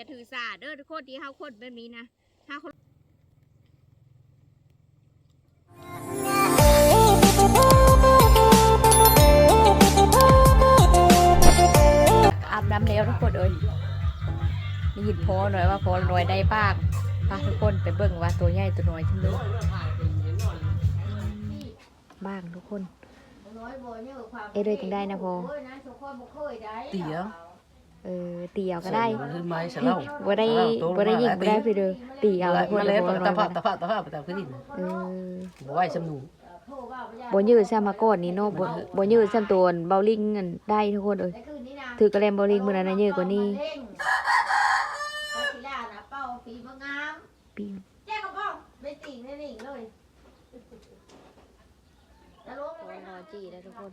จะถือสาเด้อทุกคนที่เฮาคนแบบนี้นะถ้าคนอาบน้ำแล้วทุกคนเอ้ยได้ยินพอหน่อยว่าพอหน่อยได้บ้างพาทุกคนไปเบิ่งว่าตัวใหญ่ตัวน้อยจังเลยบ้างทุกคน เอ้ยเลยจังได้นะพอเตี๋ยว เออเตียวก็ได้คือไม้สะเล่าบ่ได้บ่ได้ยิงบ่ได้ไปเด้อตีเอาทุกคนมาแล้วพอตะน้พะอยตะพะตะพะตะขึ้นดินเออบ่ไหวสำนูบ่ยืดซ้ำมาก่อนนี่เนาะบ่บ่ยืดซ้ำตัวเบาลิงอันได้ทุกคนเอ้ยถือกระแลมเบาลิงมื้อนั้นน่ะยืดกว่านี้ปีนแจ้งกับพ่อไม่ติ่งไม่หนิงเลยจะรู้รไหมอจีแล้วทุกคน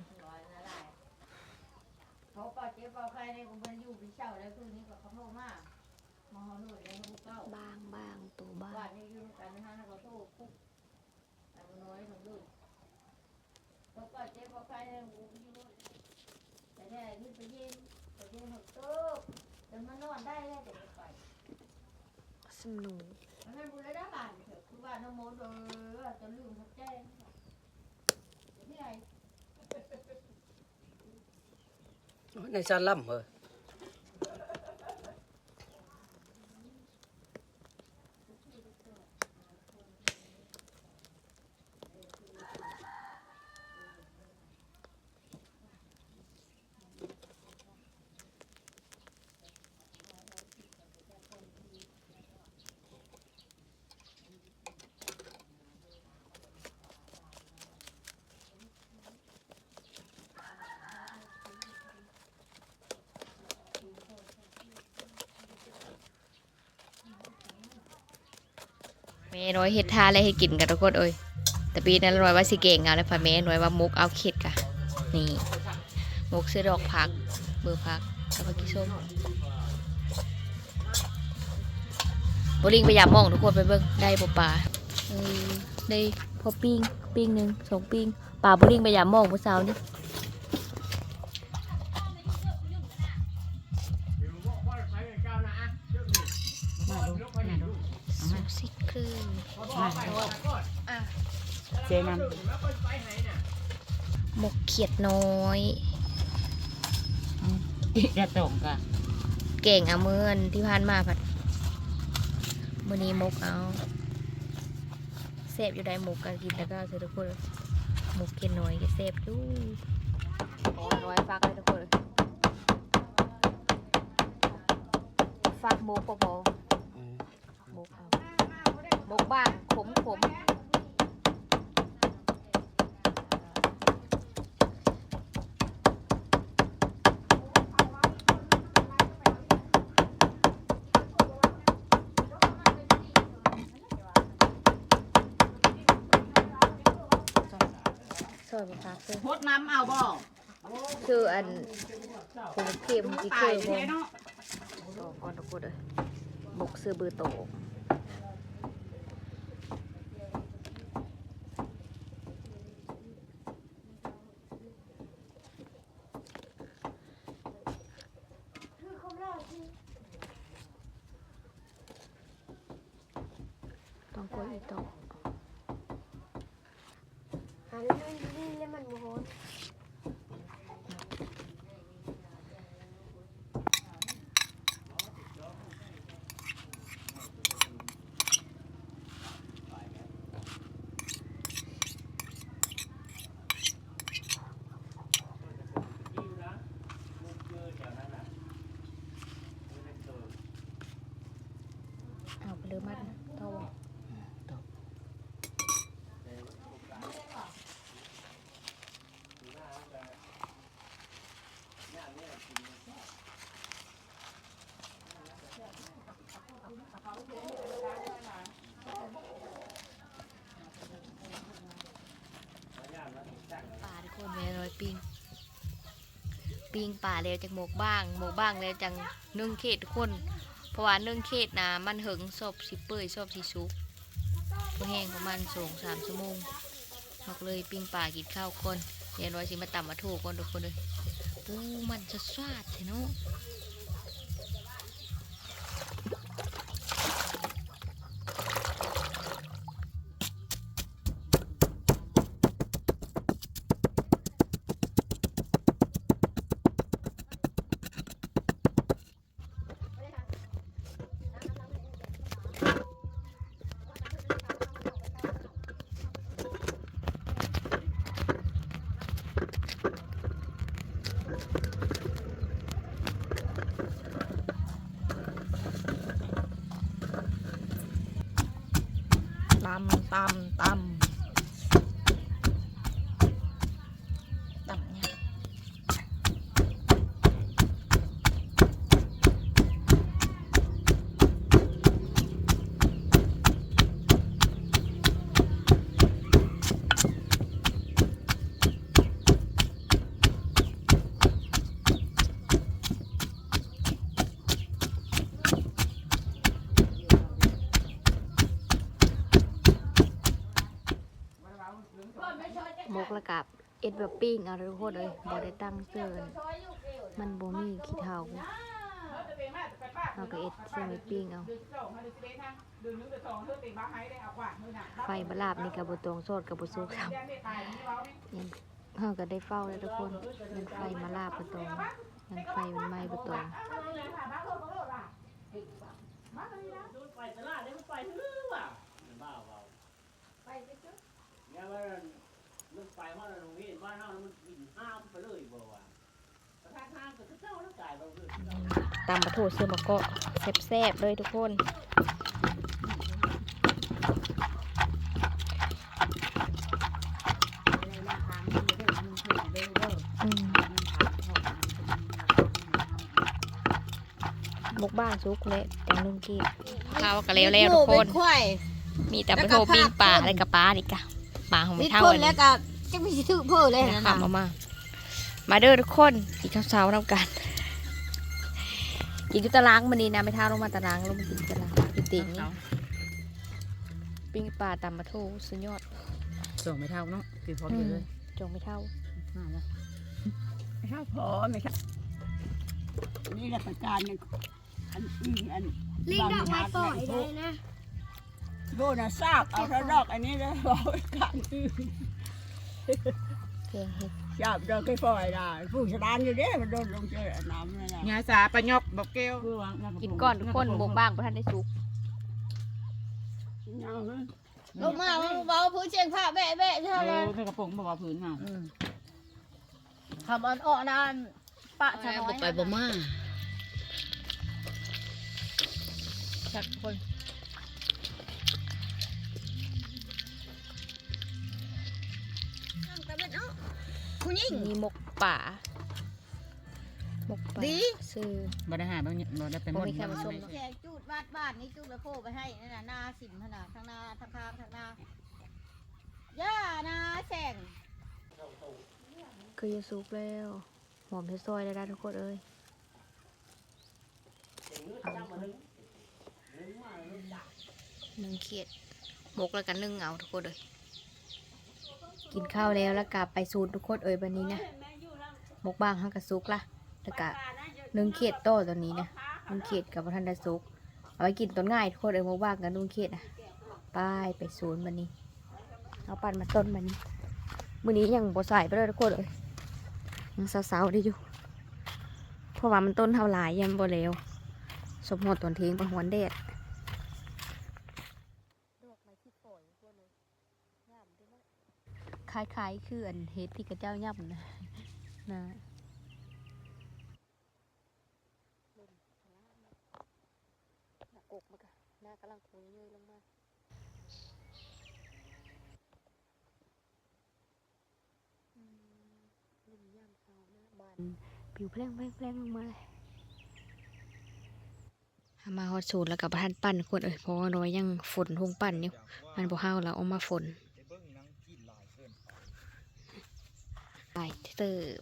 เขาปาเจ็บเปาใครเนี่ยผมเป็นอยู่เป็นเช่าแล้วคืนนี้ก็เขาโทรมามาหอหน่วยแล้วลูกเก้าบางบางตัวบาบ้างนนี้อยู่กันนะฮะเขาโทรคุกแต่มันน้อยของลูกเขาปาเจ็บเปาใครเนี่ยผมอยู่แต่แน่ขึ้นไปเย็นไปเย็นหกตุ๊กแต่มันนอนได้แล้วแต่ไปสนุกมันนั่นบุญแล้วได้บ้านเถอะคือว่าน้องโมเดอจะลืมทักแจ้งนี่ไง ในซา น้อยเฮ็ดทาอะไรให้กินกันทุกคนเอ้ยแต่ปีนั้นน้อยว่าสิเก่งเอาแล้วพ่อแม่น้อยว่ามุกเอาเข็ดกะนี่มุกซื้อดอกผักเบอร์ผักแล้วก็กิส้มบลิงไปยามมองทุกคนไปเบิ่งได้บ่ปลาได้พอปิ้งปิ้งหนึ่งสองปิ้งปลาบลิงไปยามมองเมื่อเช้านี่ เจนหมกเขียดน้อยจะตรงกะเก่งเอาเมื่อนที่ผ่านมาผัดมื่อนี้มกเอาเซฟอยู่ได้หมกกันกินแล้วก็เสร็ทุกคนหมกเขียดน้อยก็เซฟอยู่โอ้ยน้อยฟักเลยทุกคนฟักหมกก็พอหมกเอาหมกบ้างขมขม อยมะพร้าวซื้อพดน้ำเอาบ่คืออันผมเค็มจีเกตาอยร์แท้เนาะก้อนทุกคนเลยหมกซื้อเบอร์โตต้องกดอีกตหั นลื่นลื่นแล้วมันโมโห เอาไปเลยมันโต ป่าทุกคนแม่น้อยปิง ปิงป่าแล้วจากหมกบ้างหมกบ้างแล้วจังนึ่งเขตคนเพราะว่านึ่งเขตนะมันหึงศพสิเปื่อยศพสิสุกพอแห้งประมาณสองสามชั่วโมงมักเลยปิงป่ากินข้าวคนเดี๋ยวน้อยสิมาต่ำมาถูกคนทุกคนเลยปูมันจะสวาดใช่เนาะ กแล้วกับเอ็ดแบบปิ้งเอาทุกคนเลยบ่ได้ตั้งเสื้อมันบ่มีขี้เถ้าเราก็เอ็ดเสื้อไว้ปิ้งเอาไฟบลาบนี่กับบตวงโสดกับบสุกครับยังเฮาก็ได้เฝ้าแล้วทุกคนยังไฟมาลาบประตองยังไฟมันไหม้ประตองไปตลาดได้ไปซื้อว่ะบ้าเปไปซื้อเนี่ยว่า มันไปว่าเราโรงเรียนบ้านเรามันกินห้ามไปเลยบ่ว่าประธานห้ามก็เจ้าแล้วจ่ายเราเลยตามประโถเสื้อมะเกาะแซ่บๆเลยทุกคนอืมหมกบ้านซุกเละแต่นุ่งกีบข้าวก็แล้วแล้วทุกคนควายมีแต่ประโถปิ้งปลาอะไรกับปลาอีกอะ ปลาของมีไม่เท่าคนอันแล้นี้วก็จะมีสิถือเพิ่มเลยนะขับมามามาเด้อทุกคนกินข้าวเช้าน้ำกันกินที่ตารางมันนี้นะไม่เท่าลงมาตารางลงมากินตารางกินติ๋งปิ้งปลาตำมะทูสุดยอดส่งไม่เท่าเนาะคือพออืดีมเลยจงไม่เท่าห้าแล้วไม่ใช่พอไม่ใช่นี่ราชการเนี่ยอันนี้อันลิงดอกไม้ปล่อยได้นะ โดนซากเอาถ้าดอกอันนี้แล้วเอาไว้การอื่นเพียงเห็ดจับดอกไม้ปล่อยได้ผู้ชราญอยู่เด้มันโดนลงเจอน้ำนั่นแหละยาสาปะยอกบอกแก้วกินก่อนทุกคนบวกบ้างเพราะท่านได้สุกยังนะลงมาเบาผู้เชียงผ้าแบะแบะใช่เอไหมอไม่กระโปรงบอกว่าพื้นน่ะคำอ่อนอ่อนนั่นปะชะน้อยไปบ่มาจักคน คุณยิ่ง มีหมกป่าหมกป่าดี ซื้อ บ่ได้หาบ่บ่ได้ไปหมบ่ดมีใครมาชมเนอะแขกจูดบ้านบ้านนี้จูดละโคไปให้นั่นน่ะหน้าสิมขนาดทางหน้าทางข้างทางหน้าย่านาแสงคือจะสุกแล้ว หอมเทซอยได้ได้ทุกคนเอ้ยนึ่งเขียดหมกแล้วกันนึ่งเอาทุกคนเลย กินข้าวแล้วแล้วกลับไปซูนทุกคนเอ้ยวันนี้นะหมกบ้างห้างกระซุกละแล้วก็นึ่งเขียดโต้ตัวนี้นะนึ่งเขียดกับพระทันได้ซุกเอาไว้กินต้นง่ายทุกคนเอ้ยหมกบ้างกับนึ่งเขียดนะไปไปซูนวันนี้ เอาปั่นมาต้นมันนี้มือนี้ยังบ่ใส่ไปเลยทุกคนเลยยังสาวๆได้อยู่เพราะว่ามันต้นเท่าหลายยังบ่แล้วสมหดตอนเทงประหวนแดด ล้ายๆ คืออันเฮ็ดที่กระเจ้าย่ำนะนะกกมันก็หน้ากำลังคงเยยลงมาผิวแพร่งแพร่งแพร่งลงมาเลยมาฮอดสูตรแล้วกับประทานปั่นคนเอ้ยเพราะว่าน้อยยังฝนทงปั่นอยู่มันบ่ห้าวแล้วเอามาฝน ไปเติบ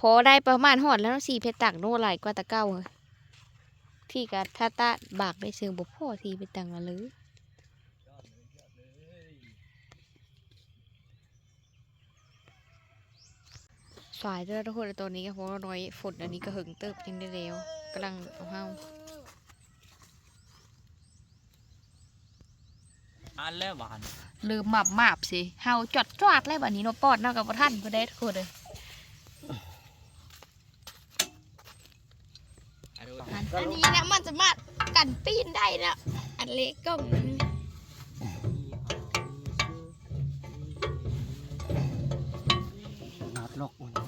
พอได้ประมาณหอดแล้วสี่เพชรตักโน่หลายกว่าตะเก้าเลยที่กัถ้าตาบากได้ซื้อบ่พอสี่เพชรตังละหรือสายเด้อทุกคนตัวนี้ก็เพราะว่าน้อยฝนอันนี้ก็หึงเติบยังได้แล้วกำลังเอาเฮา อันแล้วหวานลืมหมับหมาบสิเฮาจอดจอดเลยบัดนี้เนาะปอดเนาะกับบ่ท่านบ่ได้ทุกคนเลยอันนี้นะมันจะมากันปีนได้นะอันเล็กก็นัดลกดับแล้วทุกคน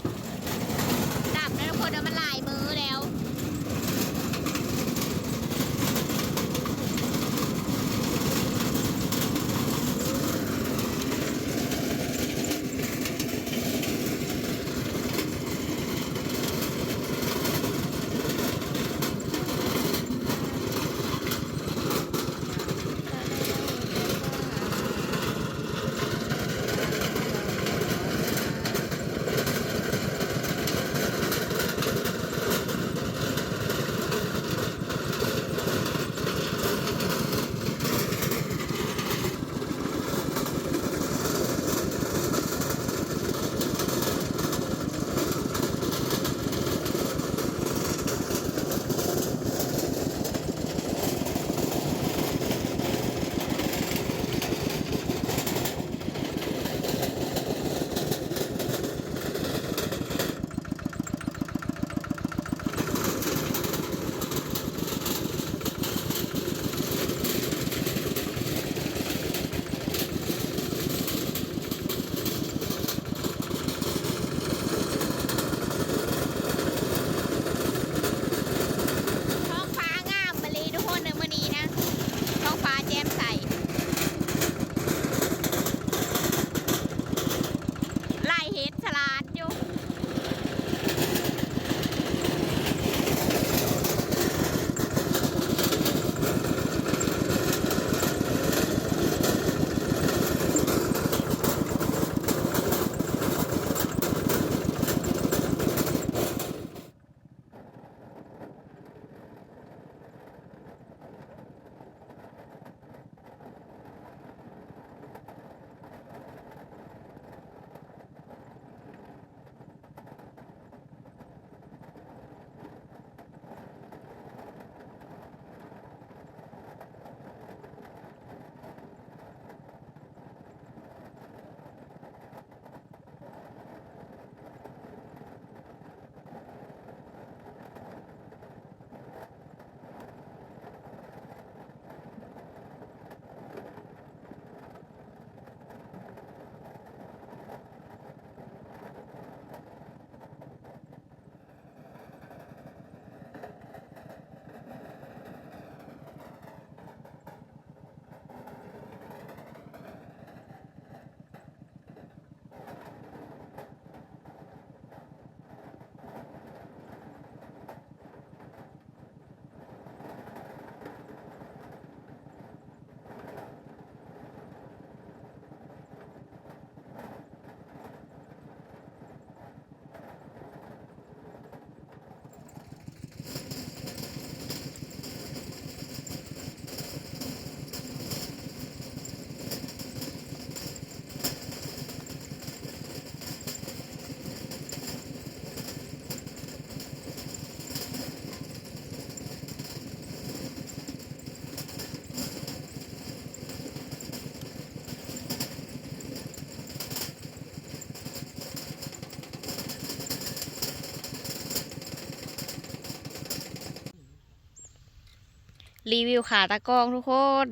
รีวิวขาตะกร้องทุกคน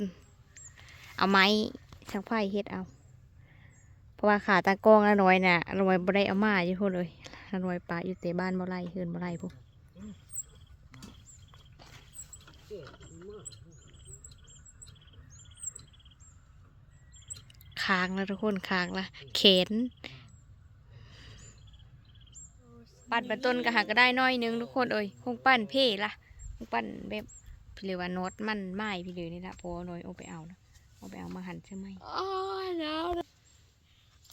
เอาไม้ช่างไฟเฮ็ดเอา เพราะว่าขาตะกร้องละน้อยน่ะละน้อยบ่ได้เอามาอยู่พุ่นเลยละน้อยปลาอยู่แต่บ้านบ่ไรเฮือนบ่ไรพุ่นค้างแล้วทุกคนค้างละเข็นปัดบันต้นก็หาก็ได้น้อยนึงทุกคนเอ้ยคงปั้นเพ่ละคงปั้นแบบ หรือว่าน็อตมันไหม้พี่เลยนี่ละพอน้อยเอาไปเอานะเอาไปเอามาหั่นใช่ไหมอ๋อแล้ว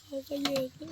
เขาก็เยอะขึ้น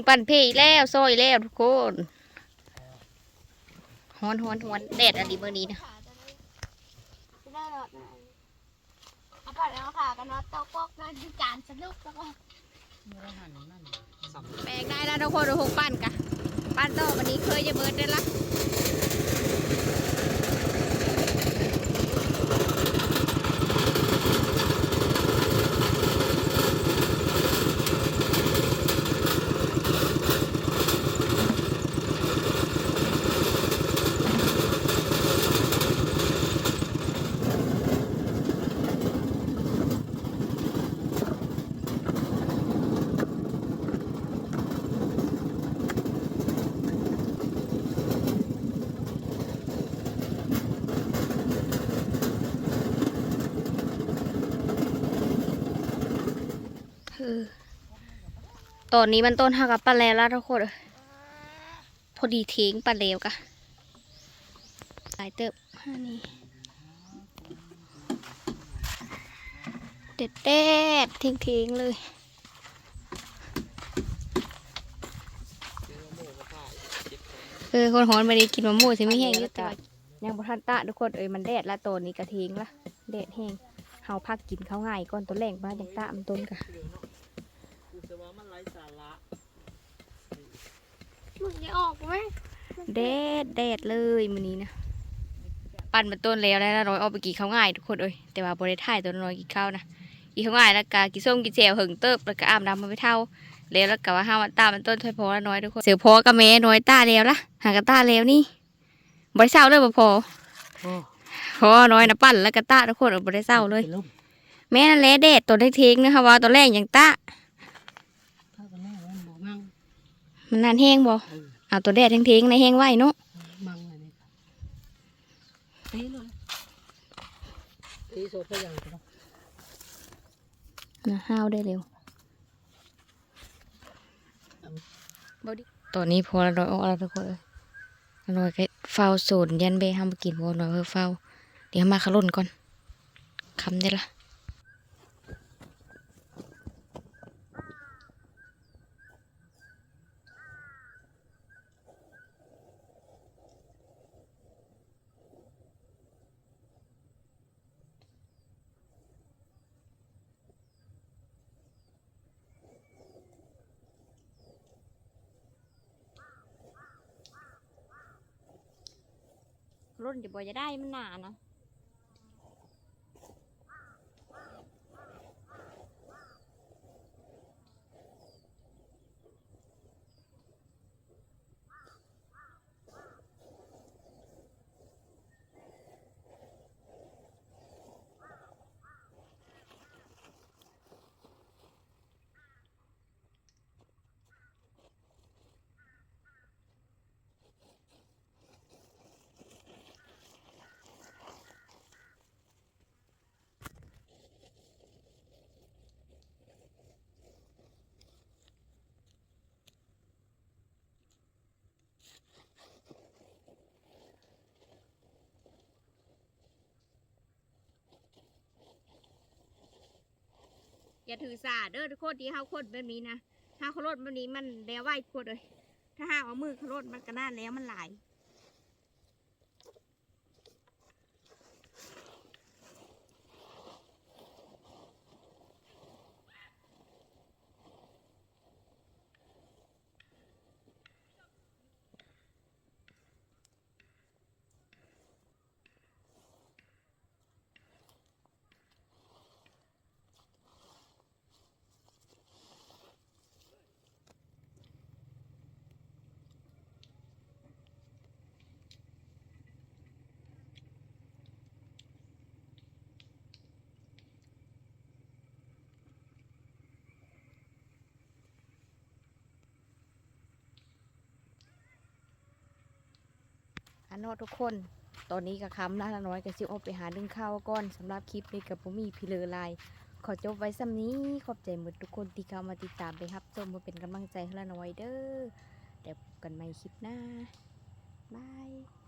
ของปั่นเพอีกแล้วซอยแล้วทุกคนฮ้อนฮ้อนฮ้อนแดดอะไรเมื่อนี้นะได้หรอเอาก่อนแล้วค่ะกันว่าเต้าปอกนั่นคือการสนุกแล้วก็แปลงได้แล้วทุกคนทุกปั่นกะปั่นโตวันนี้เคยจะเบิร์ดได้ละ ตอนนี้มันต้นหักกับปลาแล้วล้วทุกคนพอดีทิ้งปลาเลวกะหลายเติบอันนี้เด็ดเด็ดทิ้งทิ้งเลยเออคนหอนไมาดีกินมะม่วงสิไม่แห้งอยุติยังบ่ทันตะทุกคนเอ้ยมันแดดละตัวนี้กระทิ้งละแดดแห้งเฮาพักกินข้าวง่ายก่อนตัวแรงบ้านยังตะมันต้นกะ กูจะว่ามันไร้สาระ มึงจะออก ไหมแดดแดดเลยมื้อนี้นะปั่นมาต้นแล้วแล้วน้อยออกไปกินข้าวง่ายทุกคนเอ้ยแต่ว่าบ่ได้ถ่ายตัวน้อยกินข้าวนะกินข้าวง่ายแล้วก็กินส้มกินแจวหึงเติบแล้วก็อาบน้ำมาไปเท่าแล้วแล้วก็ว่าห้ามันตามันต้นถ้อยพอแล้วน้อยทุกคนเสือพอกับแม่น้อยตาแล้วละหากันตาแล้วนี่บ่ได้เศร้าเลยบ่พอพอน้อยนะปั่นแล้วก็ตาทุกคนเออบ่ได้เศร้าเลยลมแม่นั่นแหละแดดตัวเล็กๆนะคะว่าตัวแรกอย่างตาถ้ากันแน่ว่าบ่มั่งมันนานแห้งบ่ เอาตัวแดดทิ้งๆในแห้งไว้เนาะมั่งเลยนี่ตีเลยตีโซ่พยังก็นะห้าวได้เร็วตอนนี้พอเราออกแล้วทุกคนเอ้ยเราก็เฝ้าศูนย์ยันเบห้ามกินพอเราเพื่อเฝ้า เดี๋ยวมาขลุ่นก่อนคำได้ละ รุ่นจะบ่จะได้มันหนานะ อย่าถือสาเด้อทุกคนที่เฮาคนแบบนี้นะถ้าเขาลดแบบนี้มันแล้วไหวโคตรเลย ถ้าหาเอามือเขาลดมันก็น่าแล้วมันหลาย อันนอทุกคน ตอนนี้กับคำนะละน้อยกับซิออกไปหาดึงข้าวก่อนสำหรับคลิปนี้กับผมมีพิเลอลายขอจบไว้ซ้ำนี้ขอบใจหมดทุกคนที่เข้ามาติดตามไปครับชมมาเป็นกำลังใจให้ละน้อยเด้อเดี๋ยวกันใหม่คลิปหน้าบาย